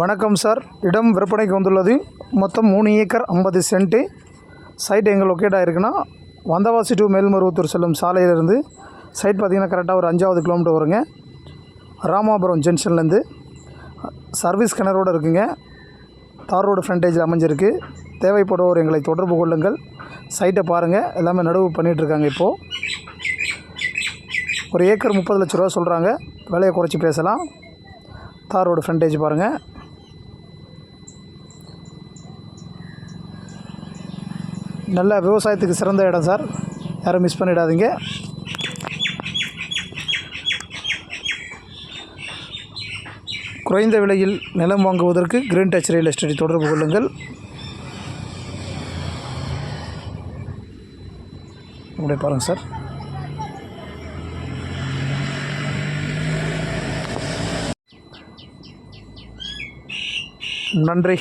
வணக்கம் சார். இடம் விற்பனைக்கு வந்துள்ளது. மொத்தம் மூணு ஏக்கர் ஐம்பது சென்ட்டு. சைட் எங்கே லொக்கேட் ஆகிருக்குன்னா வந்தவாசி டு மேல்மருவத்தூர் செல்லும் சாலையிலிருந்து சைட் பார்த்திங்கன்னா கரெக்டாக ஒரு அஞ்சாவது கிலோமீட்டர் வருங்க. ராமாபுரம் ஜங்ஷன்லேருந்து சர்வீஸ் கிணறோடு இருக்குங்க. தார் ரோடு ஃப்ரண்டேஜில் அமைஞ்சிருக்கு. தேவைப்படுவோர் எங்களை தொடர்பு கொள்ளுங்கள். சைட்டை பாருங்கள் எல்லாமே நடுவு பண்ணிகிட்ருக்காங்க இப்போது ஒரு ஏக்கர் முப்பது லட்ச ரூபா சொல்கிறாங்க விலையை குறைச்சி பேசலாம். தார் ரோடு ஃப்ரண்டேஜ் பாருங்கள் நல்ல விவசாயத்துக்கு சிறந்த இடம் சார். யாரும் மிஸ் பண்ணிடாதீங்க. குறைந்த விலையில் நிலம் வாங்குவதற்கு கிரீன் டச் ரியல் எஸ்டேட் தொடர்பு கொள்ளுங்கள். அப்படியே பாருங்கள் சார். நன்றி.